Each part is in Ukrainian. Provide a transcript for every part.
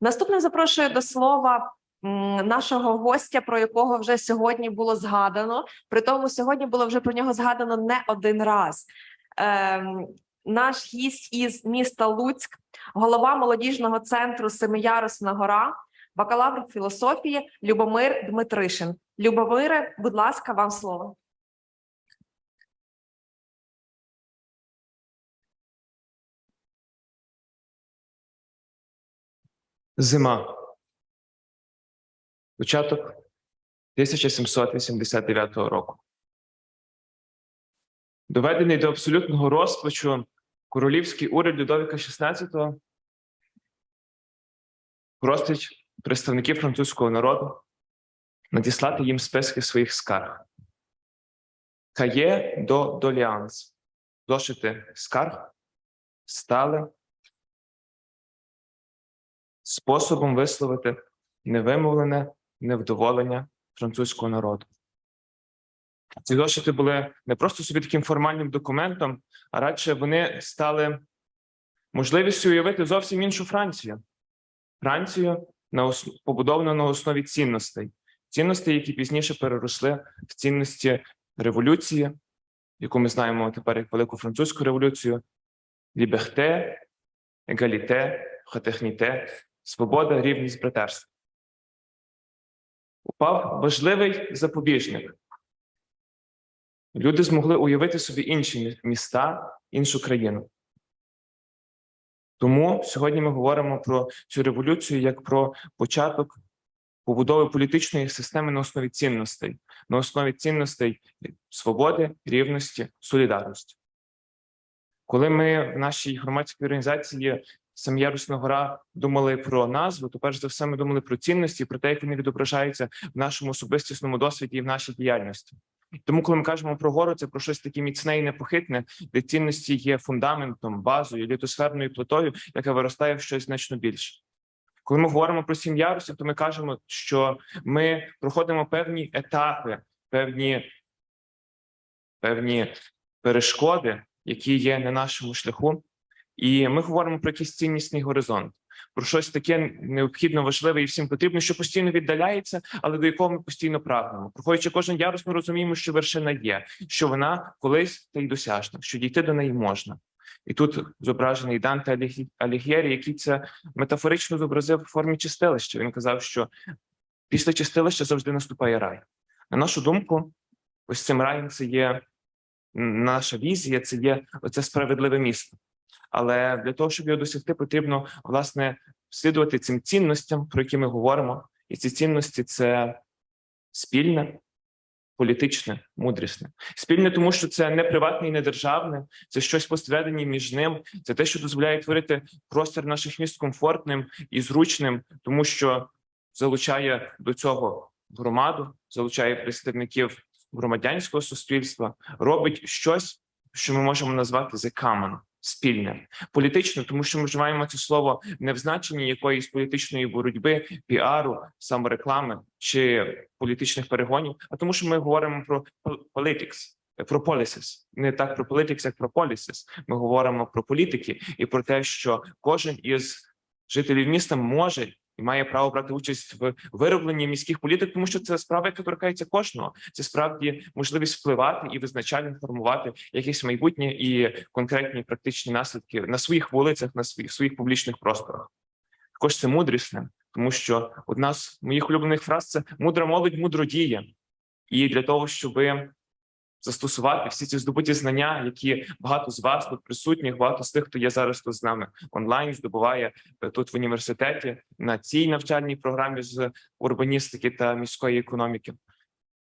Наступним запрошую до слова нашого гостя, про якого вже сьогодні було згадано. При тому сьогодні було вже про нього згадано не один раз. Ем, наш гість із міста Луцьк, голова молодіжного центру Семиярусна гора, бакалавр філософії Любомир Дмитришин. Любомире, будь ласка, вам слово. Зима. Початок 1789 року. Доведений до абсолютного розпачу королівський уряд Людовіка XVI просить представників французького народу надіслати їм списки своїх скарг. Кає до доліанс. Зошити скарг стали способом висловити невимовлене невдоволення французького народу. Ці зошити були не просто собі таким формальним документом, а радше вони стали можливістю уявити зовсім іншу Францію. Францію на ос... побудовану на основі цінностей, цінностей, які пізніше переросли в цінності революції, яку ми знаємо тепер як Велику Французьку революцію, ліберте, егаліте, фратерніте, свобода, рівність, братерство. Упав важливий запобіжник. Люди змогли уявити собі інші міста, іншу країну. Тому сьогодні ми говоримо про цю революцію як про початок побудови політичної системи на основі цінностей, на основі цінностей свободи, рівності, солідарності. Коли ми в нашій громадській організації Сам'ярусна гора думали про назву, то перш за все ми думали про цінності, про те, як вони відображаються в нашому особистісному досвіді і в нашій діяльності. Тому, коли ми кажемо про гору, це про щось таке міцне і непохитне, де цінності є фундаментом, базою, літосферною плитою, яка виростає в щось значно більше. Коли ми говоримо про сім ярусів, то ми кажемо, що ми проходимо певні етапи, певні, певні перешкоди, які є на нашому шляху, і ми говоримо про якийсь ціннісний горизонт, про щось таке необхідно важливе і всім потрібно, що постійно віддаляється, але до якого ми постійно прагнемо. Проходячи кожен ярус, ми розуміємо, що вершина є, що вона колись та й досяжна, що дійти до неї можна. І тут зображений Данте Алігєрі, який це метафорично зобразив в формі чистилища. Він казав, що після чистилища завжди наступає рай. На нашу думку, ось цим раєм це є наша візія, це є оце справедливе місто. Але для того, щоб його досягти, потрібно власне слідувати цим цінностям, про які ми говоримо. І ці цінності це спільне, політичне, мудрісне. Спільне, тому що це не приватне і не державне, це щось посередині між ним, це те, що дозволяє творити простір наших міст комфортним і зручним, тому що залучає до цього громаду, залучає представників громадянського суспільства, робить щось, що ми можемо назвати the common, спільне, політично, тому що ми вживаємо це слово не в значенні якоїсь політичної боротьби, піару, самореклами чи політичних перегонів, а тому, що ми говоримо про політикс, про полісіс. не так про політикс, як про полісіс. Ми говоримо про політики і про те, що кожен із жителів міста може і має право брати участь в виробленні міських політик, тому що це справа, яка торкається кожного. Це справді можливість впливати і визначально формувати якесь майбутнє і конкретні практичні наслідки на своїх вулицях, на своїх своїх публічних просторах. Також це мудрісне, тому що одна з моїх улюблених фраз це мудра молодь мудро діє. І для того, щоб застосувати всі ці здобуті знання, які багато з вас тут присутніх, багато з тих, хто є зараз тут з нами онлайн, здобуває е, тут в університеті на цій навчальній програмі з урбаністики та міської економіки.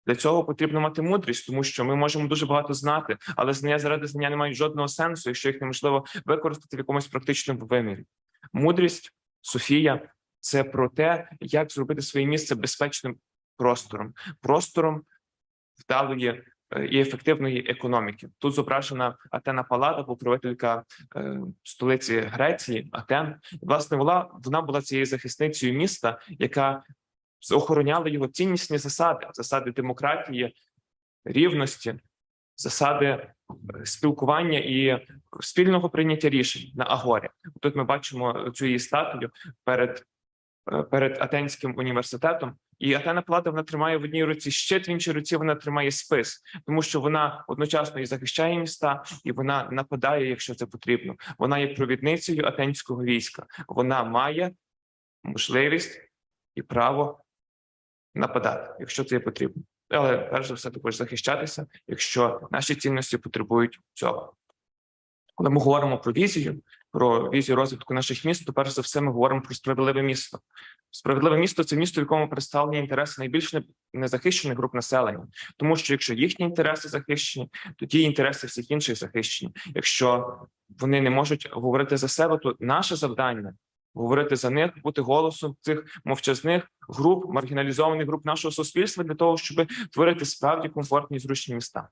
Для цього потрібно мати мудрість, тому що ми можемо дуже багато знати, але знання заради знання не мають жодного сенсу, якщо їх неможливо використати в якомусь практичному вимірі. Мудрість, Софія це про те, як зробити своє місце безпечним простором, простором вдалої і ефективної економіки. Тут зображена Атена Палада, покровителька е, столиці Греції, Атен. Власне, вона, вона була цією захисницею міста, яка охороняла його ціннісні засади, засади демократії, рівності, засади е, спілкування і спільного прийняття рішень на Агорі. Тут ми бачимо цю її статую перед е, перед Атенським університетом. І Атена Палада вона тримає в одній руці щит, в іншій руці вона тримає спис, тому що вона одночасно і захищає міста, і вона нападає, якщо це потрібно. Вона є провідницею атенського війська. Вона має можливість і право нападати, якщо це є потрібно. Але перш за все також захищатися, якщо наші цінності потребують цього. Коли ми говоримо про візію, про візію розвитку наших міст, то перш за все ми говоримо про справедливе місто. Справедливе місто це місто, в якому представлені інтереси найбільш незахищених груп населення, тому що якщо їхні інтереси захищені, тоді інтереси всіх інших захищені. Якщо вони не можуть говорити за себе, то наше завдання говорити за них, бути голосом цих мовчазних груп, маргіналізованих груп нашого суспільства для того, щоб творити справді комфортні і зручні міста.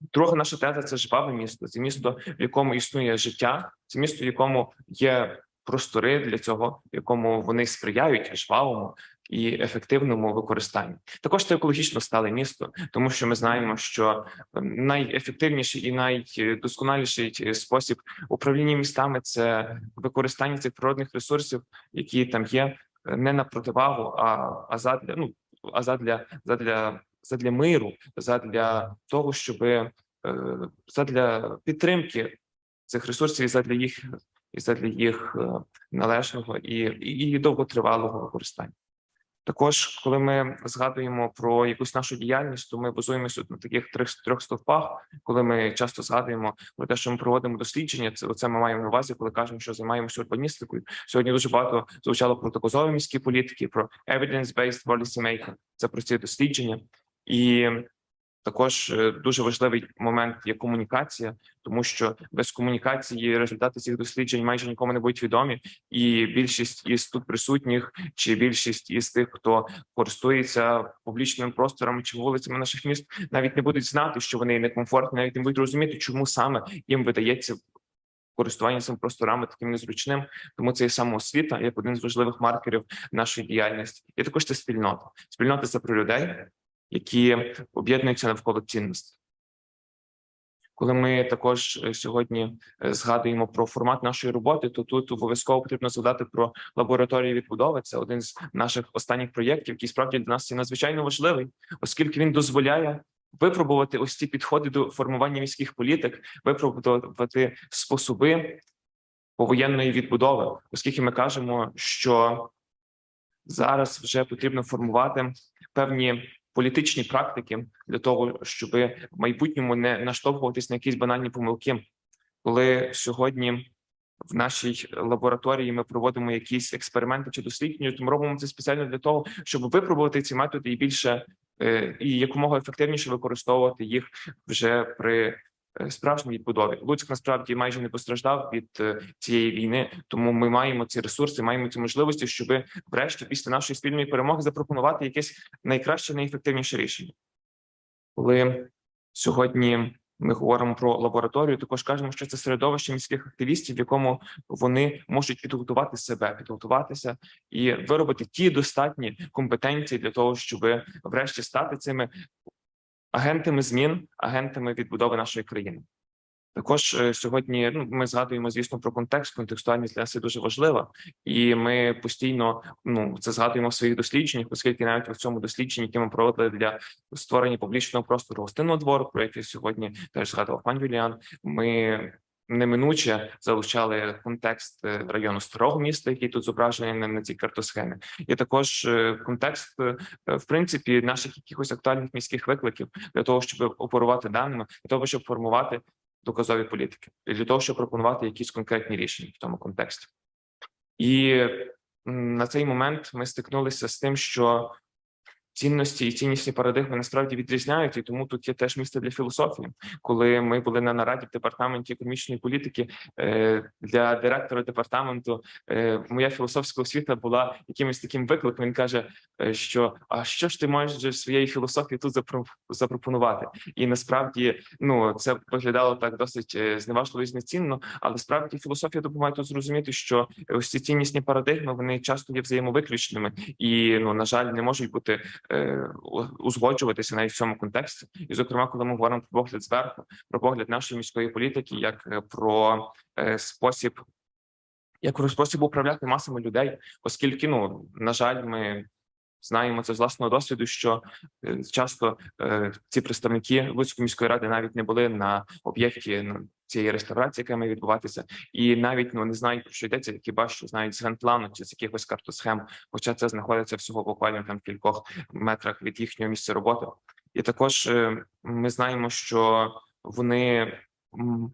Друга наша теза це жваве місто. Це місто, в якому існує життя, це місто, в якому є простори для цього, в якому вони сприяють жвавому і ефективному використанню. Також це екологічно стале місто, тому що ми знаємо, що ем, найефективніший і найдосконаліший е, спосіб управління містами це використання цих природних ресурсів, які там є, е, не на противагу, а, а задля ну а задля задля задля миру, задля того, щоб е, задля підтримки цих ресурсів і задля їх і задля їх е, належного і, і, і довготривалого використання. Також, коли ми згадуємо про якусь нашу діяльність, то ми базуємося на таких трьох трьох стовпах. Коли ми часто згадуємо про те, що ми проводимо дослідження, це оце ми маємо на увазі, коли кажемо, що займаємося урбаністикою. Сьогодні дуже багато звучало про доказові міські політики, про evidence-based policy making. Це про ці дослідження, і також е, дуже важливий момент є комунікація, тому що без комунікації результати цих досліджень майже нікому не будуть відомі, і більшість із тут присутніх, чи більшість із тих, хто користується публічними просторами чи вулицями наших міст, навіть не будуть знати, що вони некомфортні, навіть не будуть розуміти, чому саме їм видається користування цими просторами таким незручним. Тому це є самоосвіта як один з важливих маркерів нашої діяльності. І також це спільнота. Спільнота це про людей, які об'єднуються навколо цінностей. Коли ми також е, сьогодні е, згадуємо про формат нашої роботи, то тут обов'язково потрібно згадати про лабораторію відбудови. Це один з наших останніх проєктів, який справді для нас є надзвичайно важливий, оскільки він дозволяє випробувати ось ці підходи до формування міських політик, випробувати способи повоєнної відбудови, оскільки ми кажемо, що зараз вже потрібно формувати певні політичні практики для того, щоб в майбутньому не наштовхуватись на якісь банальні помилки, коли сьогодні. В нашій лабораторії ми проводимо якісь експерименти чи дослідження. то Ми робимо це спеціально для того, щоб випробувати ці методи і більше е, і якомога ефективніше використовувати їх вже при справжній відбудові. Луцьк насправді майже не постраждав від е, цієї війни, тому ми маємо ці ресурси, маємо ці можливості, щоб врешті після нашої спільної перемоги запропонувати якесь найкраще, найефективніше рішення. Коли сьогодні ми говоримо про лабораторію, також кажемо, що це середовище міських активістів, в якому вони можуть підготувати себе, підготуватися і виробити ті достатні компетенції для того, щоб врешті стати цими агентами змін, агентами відбудови нашої країни. Також е, сьогодні ну, ми згадуємо, звісно, про контекст. Контекстуальність для нас є дуже важлива, і ми постійно ну це згадуємо в своїх дослідженнях, оскільки навіть в цьому дослідженні, яке ми проводили для створення публічного простору гостинного двору, про який сьогодні теж згадував пан Юліан. Ми неминуче залучали контекст е, району старого міста, який тут зображений на, цій картосхемі, і також е, контекст е, в принципі наших якихось актуальних міських викликів для того, щоб оперувати даними, для того, щоб формувати доказові політики, для того, щоб пропонувати якісь конкретні рішення в тому контексті. І на цей момент ми стикнулися з тим, що цінності і ціннісні парадигми насправді відрізняються, і тому тут є теж місце для філософії. Коли ми були на нараді в департаменті економічної політики е, для директора департаменту, е, моя філософська освіта була якимось таким викликом. Він каже, е, що а що ж ти можеш своєї філософії тут запро- запропонувати? І насправді ну це виглядало так досить зневажливо і знецінно, але справді філософія допомагає тут зрозуміти, що ось ці ціннісні парадигми вони часто є взаємовиключними і ну на жаль не можуть бути узгоджуватися навіть в цьому контексті. І, зокрема, коли ми говоримо про погляд зверху, про погляд нашої міської політики, як е, про е, спосіб як про спосіб управляти масами людей, оскільки, ну на жаль, ми знаємо це з власного досвіду, що е, часто е, ці представники Луцької міської ради навіть не були на об'єкті цієї реставрації, яка має відбуватися, і навіть ну не знають про що йдеться, хіба що знають з генплану чи з якихось картосхем, хоча це знаходиться всього буквально там в кількох метрах від їхнього місця роботи. І також е, ми знаємо, що вони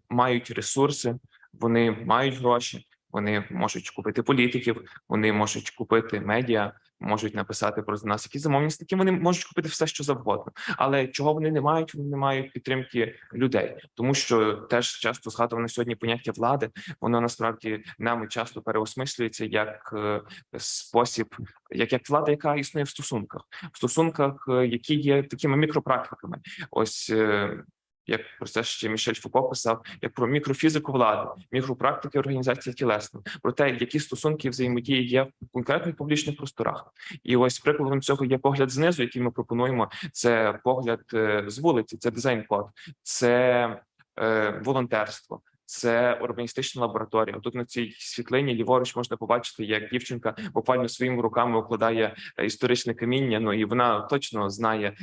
мають ресурси, вони мають гроші, вони можуть купити політиків, вони можуть купити медіа, можуть написати про нас якісь замовність. Такі вони можуть купити все, що завгодно. Але чого вони не мають? Вони не мають підтримки людей, тому що теж часто згадувано сьогодні поняття влади. Воно насправді нами часто переосмислюється як е, спосіб, як, як влада, яка існує в стосунках, в стосунках, е, які є такими мікропрактиками. Ось. Як про це ще Мішель Фуко писав, як про мікрофізику влади, мікропрактики організації тілесно, про те, які стосунки взаємодії є в конкретних публічних просторах. І ось прикладом цього є погляд знизу, який ми пропонуємо. Це погляд е, з вулиці, це дизайн-код, це е, волонтерство. Це урбаністична лабораторія. Тут на цій світлині ліворуч можна побачити, як дівчинка буквально своїми руками укладає е, історичне каміння. Ну і вона точно знає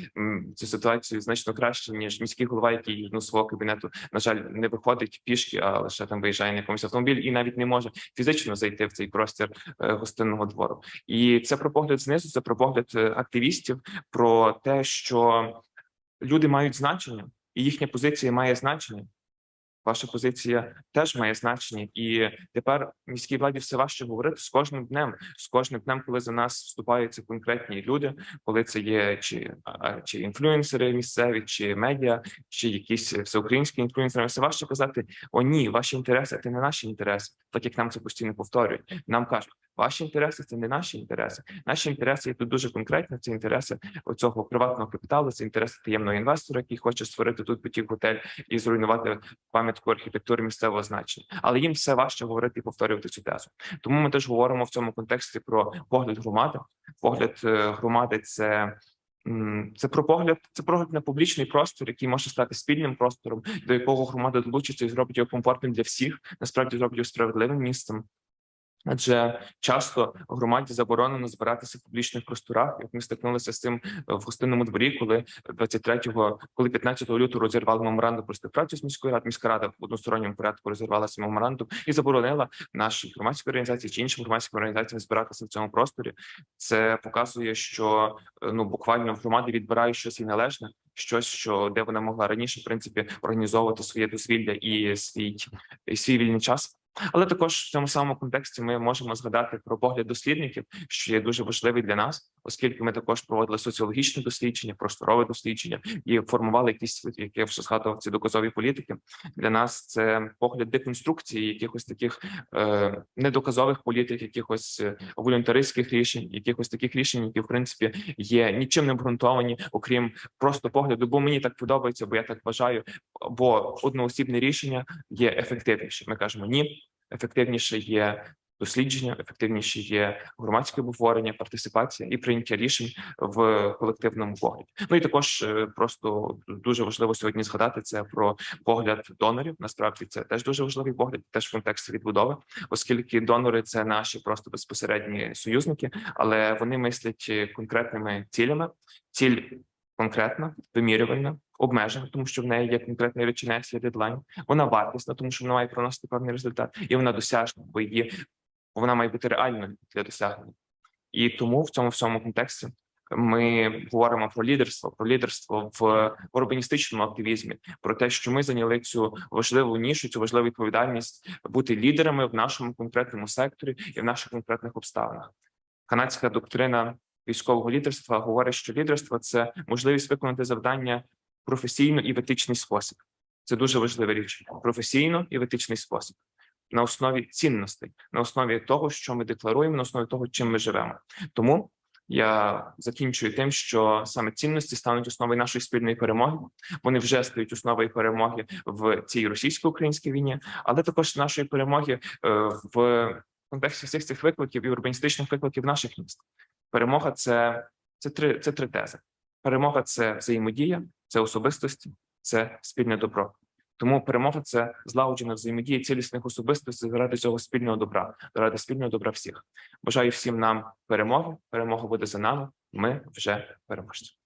цю ситуацію значно краще ніж міський голова, який ну свого кабінету на жаль не виходить пішки, а лише там виїжджає на якомусь автомобіль і навіть не може фізично зайти в цей простір е, гостинного двору. І це про погляд знизу, це про погляд е, активістів, про те, що люди мають значення, і їхня позиція має значення. Ваша позиція теж має значення, і тепер міській владі все важче говорити з кожним днем, з кожним днем, коли за нас вступаються конкретні люди, коли це є чи, чи інфлюенсери місцеві, чи медіа, чи якісь всеукраїнські інфлюенсери. Все важче казати: о, ні, ваші інтереси це не наші інтереси, так як нам це постійно повторюють. Нам кажуть, ваші інтереси це не наші інтереси. Наші інтереси є тут дуже конкретні. Це інтереси оцього приватного капіталу, це інтереси таємного інвестора, який хоче створити тут потік готель і зруйнувати пам'ятку архітектури місцевого значення, але їм все важче говорити і повторювати цю тезу. Тому ми теж говоримо в цьому контексті про погляд громади. Погляд е, громади це. Це про погляд, це погляд на публічний простір, який може стати спільним простором, до якого громада долучиться і зробить його комфортним для всіх. Насправді зробить його справедливим місцем. Адже часто громаді заборонено збиратися в публічних просторах. Як ми стикнулися з цим в гостинному дворі, коли 23-го, коли 15 лютого розірвали меморандум про співпрацю з міською радою, міська рада в односторонньому порядку розірвала цей меморандум і заборонила нашій громадській організації чи іншим громадським організаціям збиратися в цьому просторі. Це показує, що е, ну буквально в громаді відбирають щось і належне, щось, що де вона могла раніше в принципі організовувати своє дозвілля і свій, і свій вільний час. Але також в цьому самому контексті ми можемо згадати про погляд дослідників, що є дуже важливий для нас, оскільки ми також проводили соціологічне дослідження, просторове дослідження і формували якісь як я вже згадував ці доказові політики. Для нас це погляд деконструкції якихось таких е, недоказових політик, якихось е, волюнтаристських рішень, якихось таких рішень, які в принципі є нічим не обґрунтовані, окрім просто погляду, бо мені так подобається, бо я так бажаю. Бо одноосібне рішення є ефективніше. Ми кажемо ні ефективніше є дослідження, ефективніше є громадське обговорення, партисипація і прийняття рішень в колективному погляді. Ну і також е, просто дуже важливо сьогодні згадати це про погляд донорів. Насправді це теж дуже важливий погляд, теж в контексті відбудови, оскільки донори це наші просто безпосередні союзники, але вони мислять е, конкретними цілями. Ціль конкретна, вимірювальна, обмежена, тому що в неї є конкретний речінець, є дедлайн. Вона вартісна, тому що вона має приносити певний результат, і вона досяжна, бо її вона має бути реальною для досягнення. І тому в цьому всьому контексті ми говоримо про лідерство, про лідерство в урбаністичному активізмі, про те, що ми зайняли цю важливу нішу, цю важливу відповідальність бути лідерами в нашому конкретному секторі і в наших конкретних обставинах. Канадська доктрина військового лідерства говорить, що лідерство це можливість виконати завдання професійно і в етичний спосіб. Це дуже важлива річ. Професійно і в етичний спосіб. На основі цінностей, на основі того, що ми декларуємо, на основі того, чим ми живемо. Тому я закінчую тим, що саме цінності стануть основою нашої спільної перемоги. Вони вже стають основою перемоги в цій російсько-українській війні, але також нашої перемоги е, в контексті всіх цих викликів і урбаністичних викликів наших міст. Перемога це, це три це три тези. Перемога це взаємодія, це особистості, це спільне добро. Тому перемога це злагоджена взаємодія цілісних особистостей заради цього спільного добра, заради спільного добра всіх. Бажаю всім нам перемоги. Перемога буде за нами. Ми вже переможці.